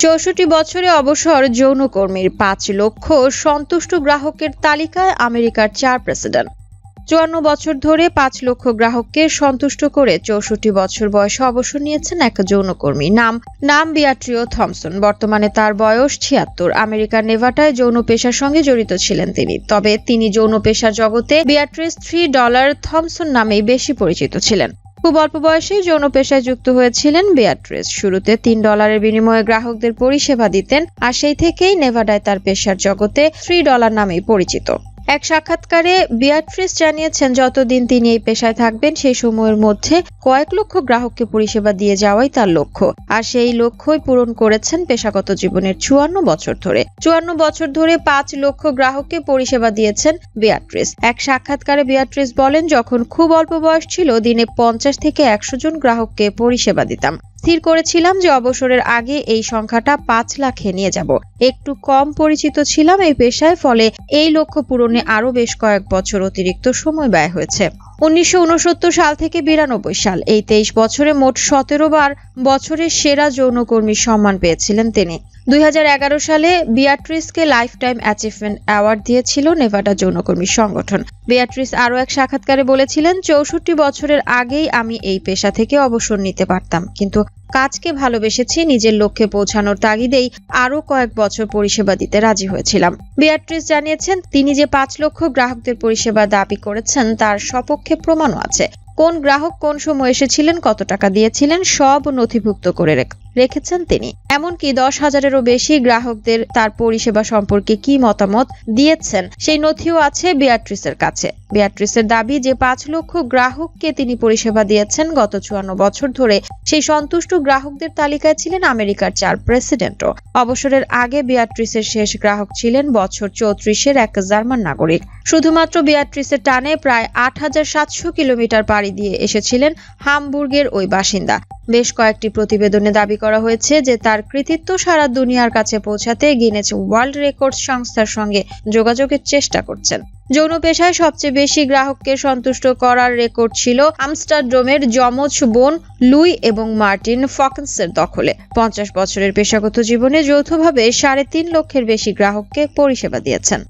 চৌষট্টি বছরে অবসর যৌনকর্মীর পাঁচ লক্ষ সন্তুষ্ট গ্রাহকের তালিকায় আমেরিকার চার প্রেসিডেন্ট। চুয়ান্ন বছর ধরে পাঁচ লক্ষ গ্রাহককে সন্তুষ্ট করে চৌষট্টি বছর বয়সে অবসর নিয়েছেন এক যৌনকর্মী। নাম নাম বিয়াট্রিও থমসন। বর্তমানে তার বয়স ছিয়াত্তর। আমেরিকার নেভাটায় যৌন পেশার সঙ্গে জড়িত ছিলেন তিনি। তবে তিনি যৌন পেশার জগতে বিয়াট্রিস থ্রি ডলার থমসন নামেই বেশি পরিচিত ছিলেন। খুব অল্প বয়সেই যৌন পেশায় যুক্ত হয়েছিলেন বিয়াট্রেস। শুরুতে তিন ডলারের বিনিময়ে গ্রাহকদের পরিষেবা দিতেন আর সেই থেকেই নেভাডায় তার পেশার জগতে থ্রি ডলার নামেই পরিচিত। এক সাক্ষাৎকারে বিয়াট্রিস জানিয়েছেন, যতদিন তিনি এই পেশায় থাকবেন, সেই সময়ের মধ্যে কয়েক লক্ষ গ্রাহককে পরিষেবা দিয়ে যাওয়াই তার লক্ষ্য। আর সেই লক্ষ্যই পূরণ করেছেন পেশাগত জীবনের চুয়ান্ন বছর ধরে। চুয়ান্ন বছর ধরে পাঁচ লক্ষ গ্রাহককে পরিষেবা দিয়েছেন বিয়াট্রিস। এক সাক্ষাৎকারে বিয়াট্রিস বলেন, যখন খুব অল্প বয়স ছিল, দিনে পঞ্চাশ থেকে একশো জন গ্রাহককে পরিষেবা দিতাম। স্থির করেছিলাম যে অবসরের আগে এই সংখ্যাটা পাঁচ লাখে নিয়ে যাব। একটু কম পরিচিত ছিলাম এই পেশায়, ফলে এই লক্ষ্য পূরণে আরও বেশ কয়েক বছর অতিরিক্ত সময় ব্যয় হয়েছে। উনিশশো উনসত্তর সাল থেকে বিরানব্বই সাল। এই তেইশ বছরে মোট সতেরো বার বছরের সেরা যৌনকর্মীর সম্মান পেয়েছিলেন তিনি। দুই হাজার এগারো সালে বিয়াট্রিসকে লাইফ টাইম অ্যাচিভমেন্ট অ্যাওয়ার্ড দিয়েছিল নেভাডা যৌনকর্মী সংগঠন। বিয়াট্রিস আরও এক সাক্ষাৎকারে বলেছিলেন, চৌষট্টি বছরের আগেই আমি এই পেশা থেকে অবসর নিতে পারতাম। কিন্তু কাজকে ভালোবেসেছি নিজের লক্ষ্যে পৌঁছানোর তাগিদেই আরও কয়েক বছর পরিষেবা দিতে রাজি হয়েছিলাম। বিয়াট্রিস জানিয়েছেন, তিনি যে পাঁচ লক্ষ গ্রাহকদের পরিষেবা দাবি করেছেন, তার সপক্ষে প্রমাণও আছে। কোন গ্রাহক কোন সময় এসেছিলেন, কত টাকা দিয়েছিলেন, সব নথিভুক্ত করে রেখ- রেখেছেন তিনি। এমনকি দশ হাজারেরও বেশি গ্রাহকদের তার পরিষেবা সম্পর্কে কি মতামত দিয়েছেন সেই নথিও আছে বিয়াট্রিসের কাছে। বিয়াট্রিসের দাবি যে পাঁচ লক্ষ গ্রাহককে তিনি পরিষেবা দিয়েছেন গত চুয়ান্ন বছর ধরে, সেই সন্তুষ্ট গ্রাহকদের তালিকায় ছিলেন আমেরিকার চার প্রেসিডেন্টও। অবসরের আগে বিয়াট্রিসের শেষ গ্রাহক ছিলেন বছর চৌত্রিশের এক জার্মান নাগরিক। শুধুমাত্র বিয়াট্রিসের টানে প্রায় আট হাজার সাতশো কিলোমিটার পাড়ি দিয়ে এসেছিলেন হামবুর্গের ওই বাসিন্দা। বেশ কয়েকটি প্রতিবেদনে দাবি করা হয়েছে যে তার কৃতিত্ব সারা দুনিয়ার কাছে পৌঁছাতে গিনেজ ওয়ার্ল্ড রেকর্ডস সংস্থার সঙ্গে যোগাযোগের চেষ্টা করছেন। যৌন পেশায় সবচেয়ে বেশি গ্রাহককে সন্তুষ্ট করার রেকর্ড ছিল আমস্টারডোমের যমজ বোন লুই এবং মার্টিন ফকেন্সের দখলে। পঞ্চাশ বছরের পেশাগত জীবনে যৌথভাবে সাড়ে তিন লক্ষের বেশি গ্রাহককে পরিষেবা দিয়েছেন।